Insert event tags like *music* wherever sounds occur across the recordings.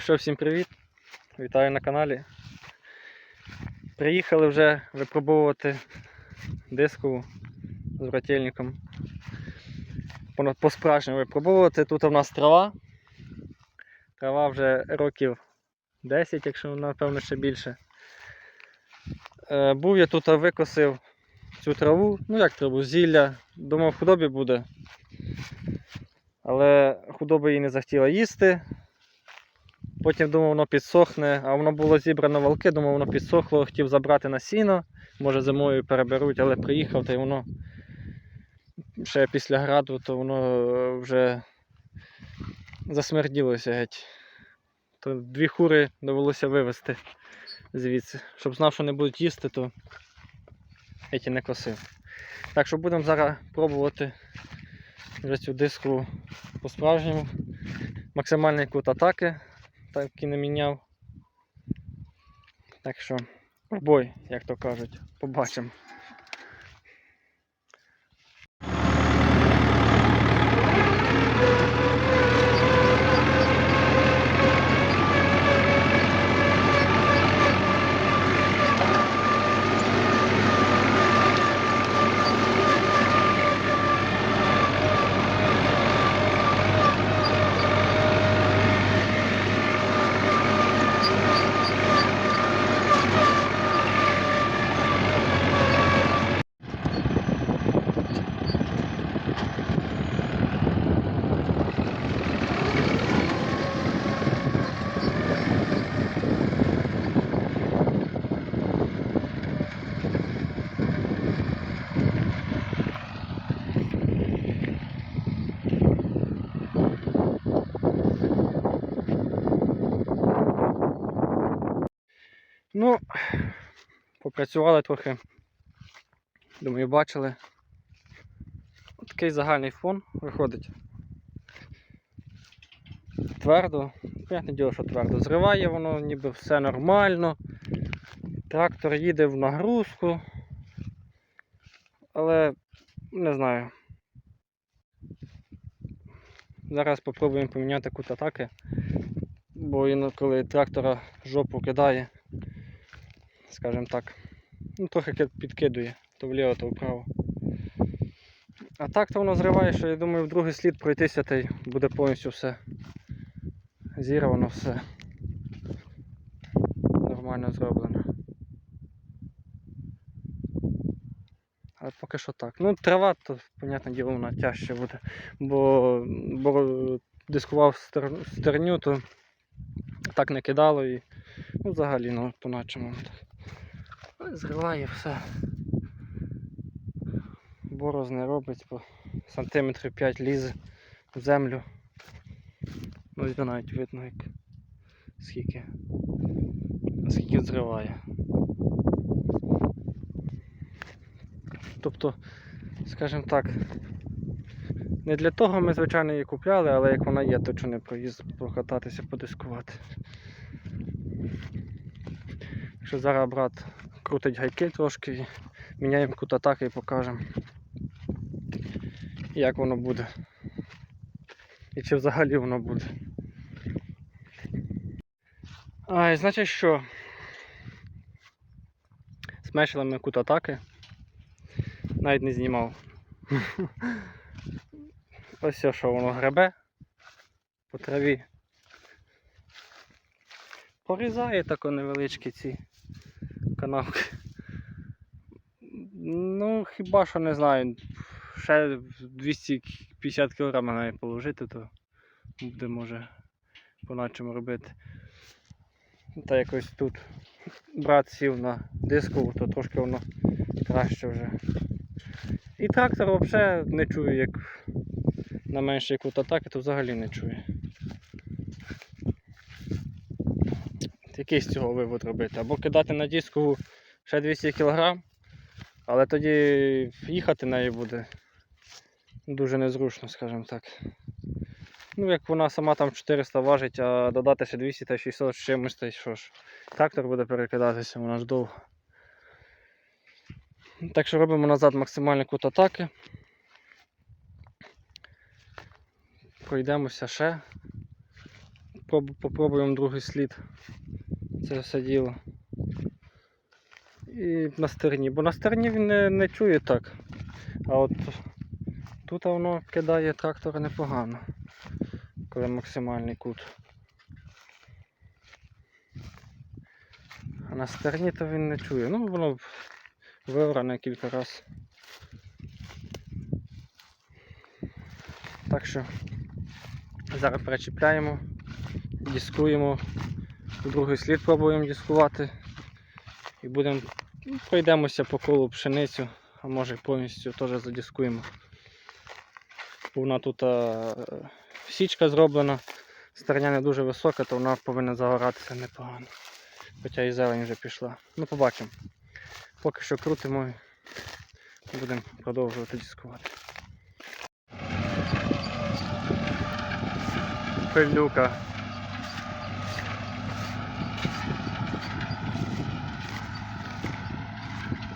що, всім привіт! Вітаю на каналі. Приїхали вже випробовувати дискову з брательником. По- По-справжньому випробовувати. Тут у нас трава. Трава вже років 10, якщо напевно ще більше. Е, Був я тут викосив цю траву, ну як траву, зілля. Думав, худобі буде. Але худоба її не захотіла їсти. Потім думав, воно підсохне, а воно було зібрано валки, думав, воно підсохло, хотів забрати на сіно, може зимою переберуть, але приїхав та й воно ще після граду, то воно е, вже засмерділося геть. То дві хури довелося вивезти звідси. Щоб знав, що не будуть їсти, то геть не косив. Так що будемо зараз пробувати вже цю диску по-справжньому. Максимальний кут атаки так і не міняв. Так що, бой, як то кажуть, побачимо. Ну, попрацювали трохи. Думаю, бачили. Такий загальний фон виходить. Твердо, понятне діло, що твердо. Зриває воно, ніби все нормально. Трактор їде в нагрузку. Але не знаю. Зараз спробуємо поміняти кут атаки. Бо інколи трактора жопу кидає, скажімо так, ну, трохи підкидує, то вліво, то вправо. А так то воно зриває, що я думаю, в другий слід пройтися та й буде повністю все зірвано, все нормально зроблено. Але поки що так. Ну, трава, то, понятне діло, вона тяжче буде. Бо, бо дискував стер- стерню, то так не кидало і ну, взагалі ну, по начому. так. Але Зриває все. Бороз не робить, по сантиметрів 5 лізе в землю. Ну, ось навіть видно, як скільки, скільки зриває. Тобто, скажімо так, не для того ми, звичайно, її купляли, але як вона є, то чого не проїзд прокататися, подискувати. Якщо зараз брат крутить гайки трошки, міняємо кут атаки і покажемо, як воно буде. І чи взагалі воно буде. А, і значить що? Смешили ми кут атаки. Навіть не знімав. *laughs* Ось все, що воно гребе по траві. Порізає тако невеличкі ці канавки. Ну, хіба що не знаю. Ще 250 кг має положити, то буде може по-начому робити. Та якось тут брат сів на диску, то трошки воно краще вже. І трактор взагалі не чую, як на менший кут атаки, то взагалі не чує. Який з цього вивод робити? Або кидати на диску ще 200 кг, але тоді їхати нею буде дуже незручно, скажімо так. Ну, як вона сама там 400 важить, а додати ще 200 та 600 з чимось, та що ж. Трактор буде перекидатися, вона ж довго. Так що робимо назад максимальний кут атаки. Пройдемося ще попробуємо другий слід. Це все діло. І на стерні. Бо на стерні він не, не чує так. А от тут воно кидає трактора непогано, коли максимальний кут. А на стерні то він не чує. Ну, воно виоране кілька разів. Так що зараз перечіпляємо, дискуємо, другий слід пробуємо дискувати і будемо ну, пройдемося по колу пшеницю, а може повністю теж задискуємо. Бо Вона тут а, січка зроблена, стерня не дуже висока, то вона повинна загоратися непогано. Хоча і зелень вже пішла. Ну побачимо. Поки що крутимо і будемо продовжувати дискувати. Пилюка.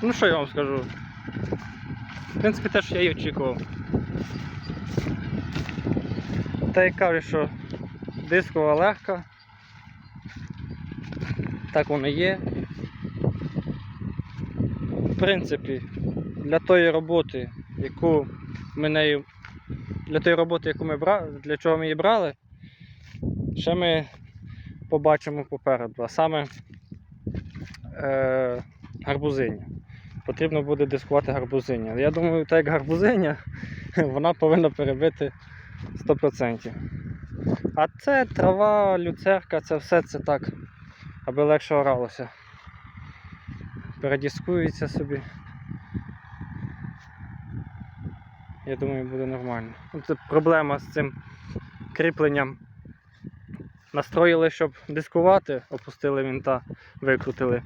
Ну що я вам скажу? В принципі, те, що я і очікував. Та й кажуть, що дискова легка. Так воно є. В принципі, для тої роботи, яку ми нею. Для тої роботи, яку ми брали, для чого ми її брали, ще ми побачимо попереду. А саме е, гарбузиня. Потрібно буде дискувати гарбузиня. Я думаю, так як гарбузиня, *laughs* вона повинна перебити 100%. А це трава, люцерка, це все це так, аби легше оралося. Передіскується собі. Я думаю, буде нормально. Ну, Це проблема з цим кріпленням. Настроїли, щоб дискувати, опустили вінта, викрутили.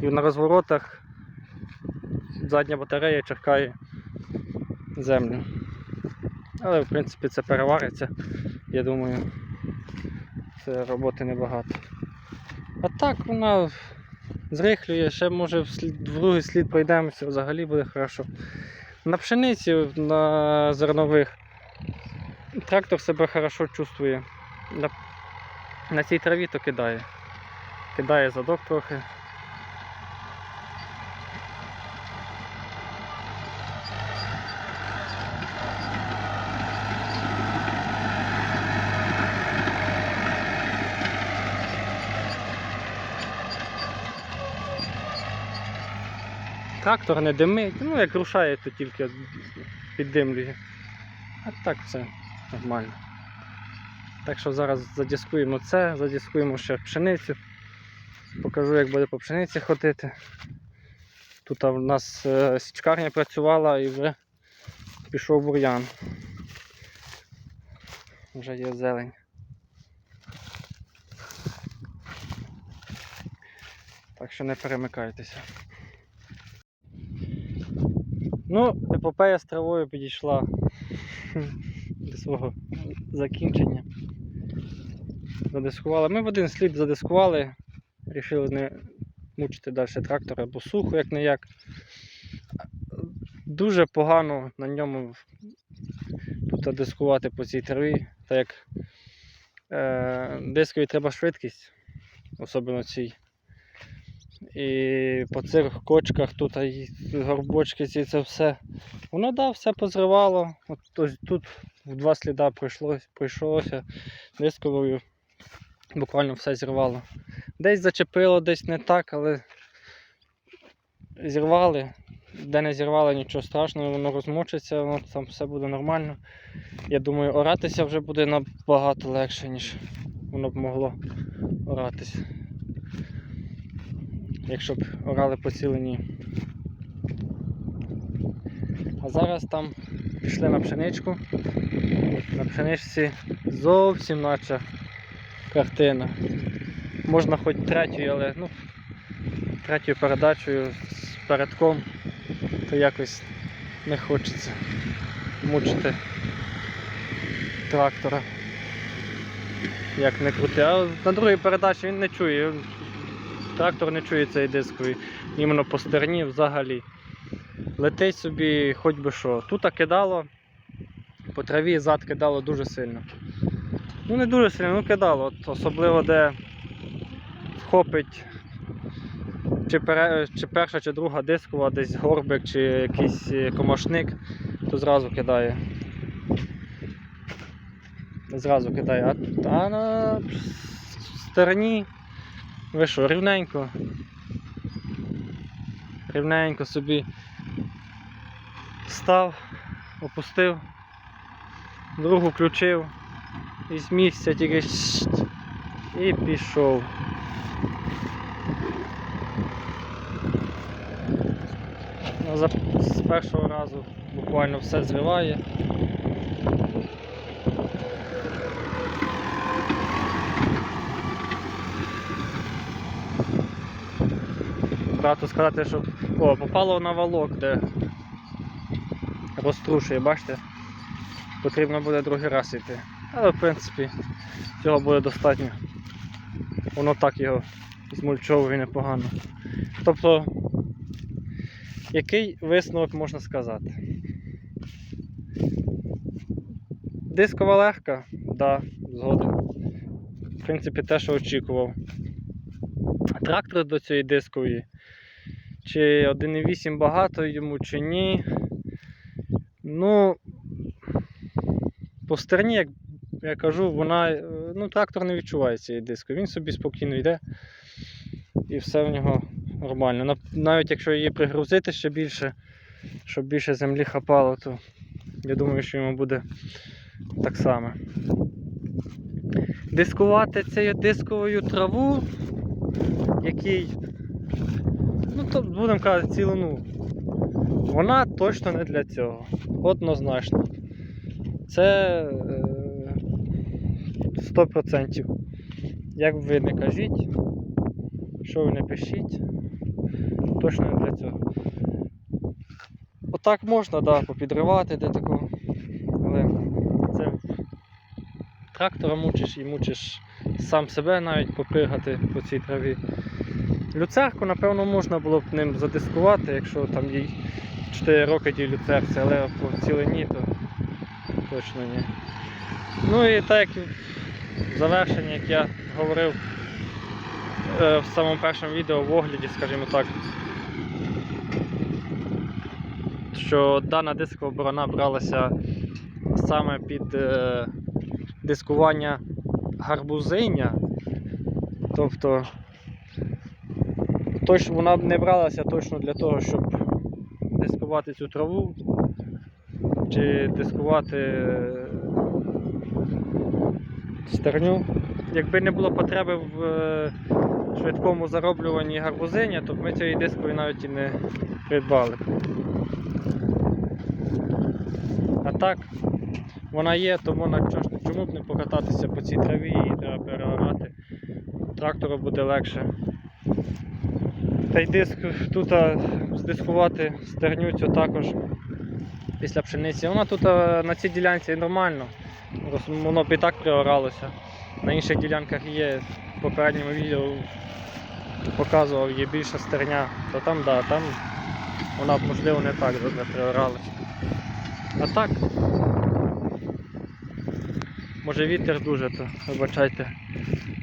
І на розворотах задня батарея черкає землю. Але в принципі це перевариться. Я думаю, це роботи небагато. А так вона зрихлює, ще може в, другий слід пройдемося, взагалі буде хорошо. На пшениці, на зернових трактор себе хорошо чувствує. На, на цій траві то кидає. Кидає задок трохи. Трактор не димить, ну як рушає, то тільки піддимлює. А так все нормально. Так що зараз задіскуємо це, задіскуємо ще пшеницю. Покажу, як буде по пшениці ходити. Тут у нас е, січкарня працювала і вже пішов бур'ян. Вже є зелень. Так що не перемикайтеся. Ну, епопея з травою підійшла *laughs* до свого закінчення. Задискували. Ми в один слід задискували, рішили не мучити далі трактора, бо сухо як не як. Дуже погано на ньому тут дискувати по цій траві, так як е, дискові треба швидкість, особливо цій. І по цих кочках тут і горбочки ці це все. Воно да, все позривало. От, ось тут в два сліда пройшлось, пройшлося дисковою. Буквально все зірвало. Десь зачепило, десь не так, але зірвали. Де не зірвали, нічого страшного, воно розмочиться, воно там все буде нормально. Я думаю, оратися вже буде набагато легше, ніж воно б могло оратися якщо б орали поцілені. А зараз там пішли на пшеничку. На пшеничці зовсім наче картина. Можна хоч третьою, але ну, третьою передачею з передком, то якось не хочеться мучити трактора. Як не крути. А на другій передачі він не чує. Трактор не чує цієї дискової, іменно по стерні взагалі. Летить собі хоч би що. Тут кидало, по траві зад кидало дуже сильно. Ну не дуже сильно, ну кидало. От, особливо де вхопить чи, чи перша, чи друга дискова, десь горбик, чи якийсь е, комашник, то зразу кидає. Зразу кидає. А, а на стороні ви що, рівненько. Рівненько собі став, опустив, другу включив і з місця тільки і пішов. Ну, З першого разу буквально все зриває. Брату сказати, що о, попало на валок, де розтрушує, бачите? Потрібно буде другий раз йти. Але в принципі цього буде достатньо. Воно так його змульчовує непогано. Тобто, який висновок можна сказати? Дискова легка, да, згоден. В принципі, те, що очікував. Трактор до цієї дискової. Чи 1.8 багато йому, чи ні. Ну, по стороні, як я кажу, вона, ну, трактор не відчуває цієї диски. Він собі спокійно йде і все в нього нормально. Навіть якщо її пригрузити ще більше, щоб більше землі хапало, то я думаю, що йому буде так само. Дискувати цією дисковою траву, який, ну то будемо казати, цілину. Вона точно не для цього. Однозначно. Це е, 100%. Як ви не кажіть, що ви не пишіть, точно не для цього. Отак можна, да, попідривати де такого. Але це трактора мучиш і мучиш сам себе навіть попригати по цій траві. Люцерку, напевно, можна було б ним задискувати, якщо там їй 4 роки тій люцерці, але по цілині то точно ні. Ну і так завершення, як я говорив е, в самому першому відео в огляді, скажімо так, що дана дискова борона бралася саме під е, дискування гарбузиння. Тобто точ, вона не бралася точно для того, щоб дискувати цю траву чи дискувати е, стерню. Якби не було потреби в е, швидкому зароблюванні гарбузиня, то б ми цієї дискової навіть і не придбали. А так, вона є, то вона чого ж- чому б не покататися по цій траві і треба переорати. Трактору буде легше. Та й диск тут здискувати стерню цю також після пшениці. Вона тут на цій ділянці нормально. Воно б і так приоралося. На інших ділянках є в попередньому відео показував, є більша стерня, то там, да, там вона б можливо не так добре приоралася. А так, може вітер дуже, то вибачайте.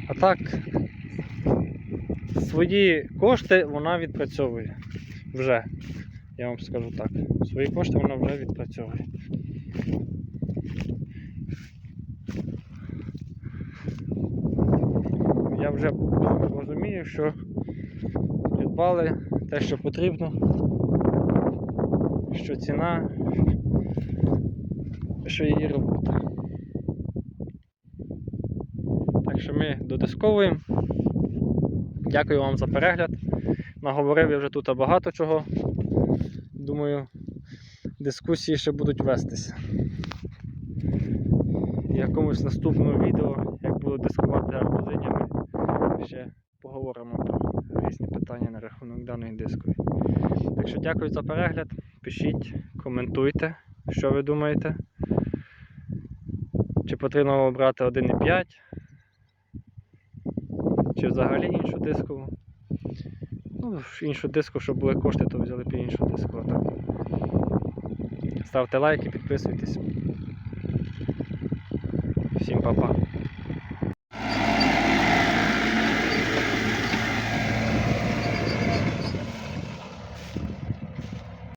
А так, свої кошти вона відпрацьовує вже. Я вам скажу так. Свої кошти вона вже відпрацьовує. Я вже розумію, що придбали те, що потрібно, що ціна, що її робота. Так що ми додисковуємо. Дякую вам за перегляд. Наговорив я вже тут багато чого. Думаю, дискусії ще будуть вестися. В якомусь наступному відео, як буду дискувати арбузинями, ще поговоримо про різні питання на рахунок даної дискової. Так що дякую за перегляд. Пишіть, коментуйте, що ви думаєте. Чи потрібно обрати 1,5, чи взагалі іншу дискову. Ну, іншу диску, щоб були кошти, то взяли б іншу диску. Так. Ставте лайки, підписуйтесь. Всім па-па.